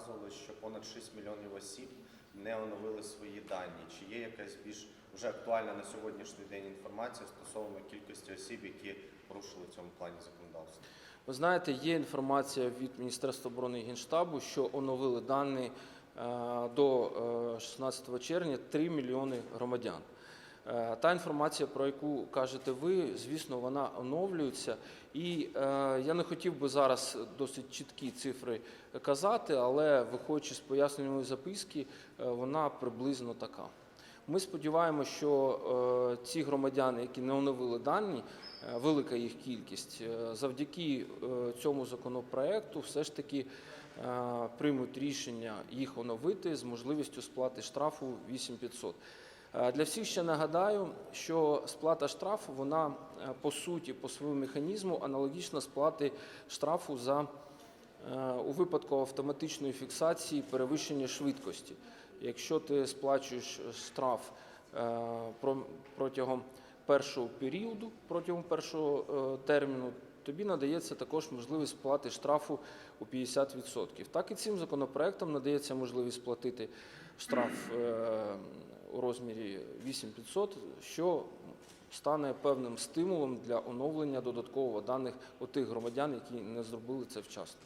вказували, що понад 6 мільйонів осіб не оновили свої дані. Чи є якась більш вже актуальна на сьогоднішній день інформація стосовно кількості осіб, які порушили в цьому плані законодавство? Ви знаєте, є інформація від Міністерства оборони і Генштабу, що оновили дані е, до е, 16 червня 3 мільйони громадян. Е, Та інформація, про яку кажете ви, звісно, вона оновлюється. І е, я не хотів би зараз досить чіткі цифри казати, але виходячи з пояснювальної записки, е, вона приблизно така. Ми сподіваємося, що е, ці громадяни, які не оновили дані, е, велика їх кількість, е, завдяки е, цьому законопроекту все ж таки е, приймуть рішення їх оновити з можливістю сплати штрафу 8500. Е, Для всіх ще нагадаю, що сплата штрафу вона е, по суті, по своєму механізму аналогічна сплати штрафу за е, у випадку автоматичної фіксації перевищення швидкості. Якщо ти сплачуєш штраф протягом першого періоду, протягом першого терміну, тобі надається також можливість сплати штрафу у 50%. Так і цим законопроектом надається можливість сплатити штраф е, у розмірі 8500, що стане певним стимулом для оновлення додаткового даних у тих громадян, які не зробили це вчасно.